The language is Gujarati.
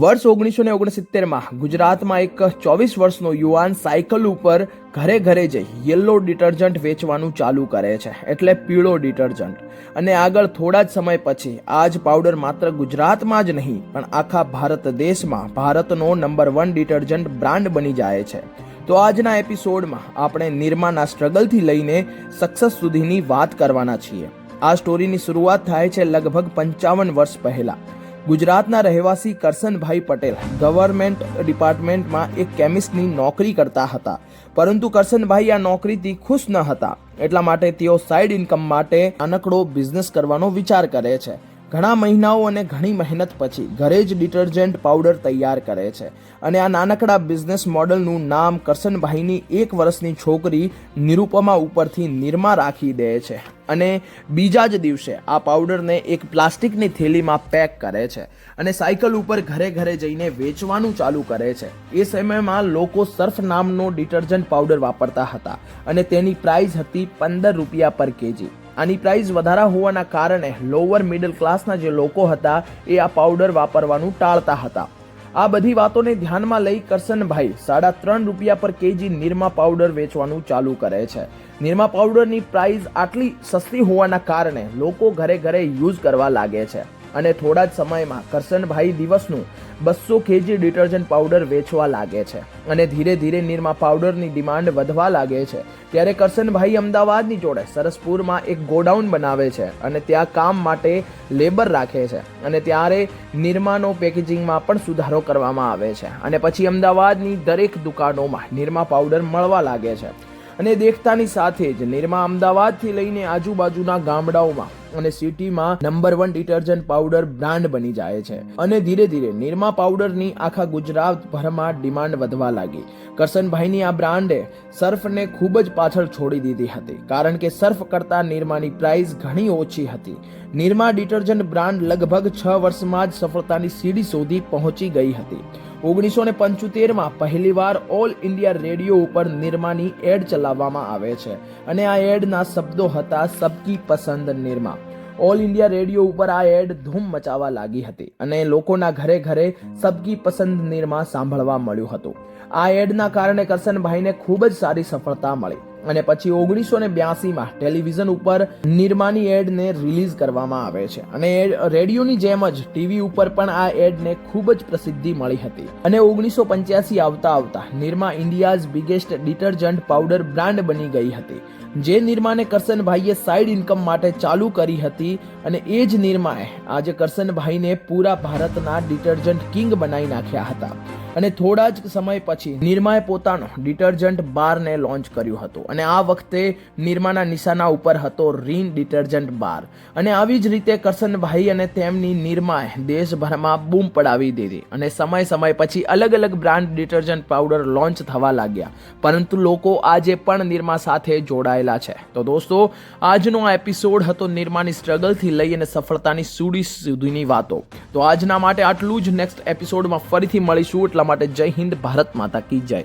વર્ષ ઓગણીસો ને ઓગણસિત્તેરમાં ગુજરાતમાં એક ચોવીસ વર્ષનો યુવાન સાયકલ ઉપર ઘરે ઘરે જઈ યલો ડિટર્જન્ટ વેચવાનું ચાલુ કરે છે, એટલે પીળો ડિટર્જન્ટ. અને આગળ થોડા જ સમય પછી આ જ પાવડર માત્ર ગુજરાતમાં જ નહીં, પણ આખા ભારત દેશમાં ભારતનો નંબર વન ડિટર્જન્ટ બ્રાન્ડ બની જાય છે. તો આજના એપિસોડમાં આપણે નિર્માના સ્ટ્રગલથી લઈને સક્સેસ સુધીની વાત કરવાના છીએ. આ સ્ટોરીની શરૂઆત થાય છે લગભગ પંચાવન વર્ષ પહેલા. ગુજરાતના રહેવાસી કરસનભાઈ પટેલ ગવર્મેન્ટ ડિપાર્ટમેન્ટમાં એક કેમિસ્ટની નોકરી કરતા હતા. પરંતુ કરસનભાઈ આ નોકરીથી ખુશ ન હતા. એટલા માટે તેઓ સાઇડ ઇન્કમ માટે નાનકડો બિઝનેસ કરવાનો વિચાર કરે છે. ઘણા મહિનાઓ અને ઘણી મહેનત પછી ઘરે જ ડિટર્જન્ટ પાવડર તૈયાર કરે છે અને આ નાનકડા બિઝનેસ મોડલનું નામ કરસનભાઈની એક વર્ષની છોકરી નિરૂપમા ઉપરથી નિરમા રાખી દે છે. અને બીજા જ દિવસે આ પાવડરને એક પ્લાસ્ટિકની થેલીમાં પેક કરે છે અને સાયકલ ઉપર ઘરે ઘરે જઈને વેચવાનું ચાલુ કરે છે. એ સમયમાં લોકો સર્ફ નામનો ડિટર્જન્ટ પાવડર વાપરતા હતા અને તેની પ્રાઇસ હતી પંદર રૂપિયા પર કેજી. આની પ્રાઇસ વધારા હોવાના કારણે લોઅર મિડલ ક્લાસના જે લોકો હતા, એ આ પાવડર વાપરવાનું ટાળતા હતા. આ બધી વાતોને ધ્યાનમાં લઈ કરસનભાઈ સાડા ત્રણ રૂપિયા પર કેજી નિરમા પાવડર વેચવાનું ચાલુ કરે છે. નિરમા પાવડરની પ્રાઇસ આટલી સસ્તી હોવાના કારણે લોકો ઘરે ઘરે યુઝ કરવા લાગે છે. અને થોડા જ સમયમાં કરસનભાઈ દિવસનું બસો કેજી ડિટર્જન્ટ પાવડર વેચવા લાગે છે અને ધીરે ધીરે નિરમા પાવડરની ડિમાન્ડ વધવા લાગે છે. ત્યારે કરસનભાઈ અમદાવાદની જોડે સરસપુરમાં એક ગોડાઉન બનાવે છે અને ત્યાં કામ માટે લેબર રાખે છે અને ત્યારે નિરમાનો પેકેજિંગમાં પણ સુધારો કરવામાં આવે છે. અને પછી અમદાવાદની દરેક દુકાનોમાં નિરમા પાવડર મળવા લાગે છે. અને દેખતાની સાથે જ નિરમા અમદાવાદથી લઈને આજુબાજુના ગામડાઓમાં અને સિટીમાં number one detergent powder brand બની જાય છે. અને ધીરે ધીરે નિરમા પાવડરની આખા ગુજરાતભરમાં ડિમાન્ડ વધવા લાગી. કરસનભાઈની આ બ્રાન્ડે સર્ફને ખૂબ જ પાછળ છોડી દીધી હતી, કારણ કે સર્ફ કરતાં નિરમાની પ્રાઇસ ઘણી ઓછી હતી. નિરમા ડિટર્જન્ટ બ્રાન્ડ લગભગ છ વર્ષમાં જ સફળતાની સીડી સુધી પહોંચી ગઈ હતી. ઓગણીસો ને પંચોતેરમાં પહેલીવાર ઓલ ઇન્ડિયા રેડિયો ઉપર નિરમાની એડ ચલાવવામાં આવે છે અને આ એડના શબ્દો હતા સબકી પસંદ નિરમા. ઓલ ઇન્ડિયા રેડિયો ઉપર આ એડ ધૂમ મચાવવા લાગી હતી અને લોકોના ઘરે ઘરે સબકી પસંદ નિરમા સાંભળવા મળ્યું હતું. આ એડના કારણે કરસનભાઈને ખૂબ જ સારી સફળતા મળી. અને પછી ઓગણીસો ને બ્યાસીમાં ટેલિવિઝન ઉપર નિરમાની એડને રિલીઝ કરવામાં આવે છે. અને રેડિયોની જેમ જ ટીવી ઉપર પણ આ એડને ખૂબ જ પ્રસિદ્ધિ મળી હતી. અને ઓગણીસો પંચ્યાસી આવતા આવતા Nirma India's biggest detergent powder brand બની ગઈ હતી. જે નિરમાને કરસનભાઈએ સાઇડ ઇન્કમ માટે ચાલુ કરી હતી અને એ જ નિરમાએ આજે કરસનભાઈને પૂરા ભારતના ડિટર્જન્ટ કિંગ બનાવી નાખ્યા હતા. અને થોડા જ સમય પછી નિરમાએ પોતાનો ડિટર્જન્ટ બારને લોન્ચ કર્યું હતું. અને આ વખતે નિરમાના નિશાના ઉપર હતો રીન ડિટર્જન્ટ બાર. અને આવી જ રીતે કરસનભાઈ અને તેમની નિરમાએ દેશભરમાં બૂમ પડાવી દીધી. અને સમય સમય પછી અલગ અલગ બ્રાન્ડ ડિટર્જન્ટ પાવડર લોન્ચ થવા લાગ્યા. પરંતુ લોકો આજે પણ નિરમા સાથે જોડાયેલા છે. તો દોસ્તો, આજનો આ એપિસોડ હતો નિરમાની સ્ટ્રગલથી લઈ અને સફળતાની સુડી સુધીની વાતો. તો આજના માટે આટલું જ. નેક્સ્ટ એપિસોડમાં ફરીથી મળીશું. એટલા માટે જય હિન્દ ભારત માતા કી જય.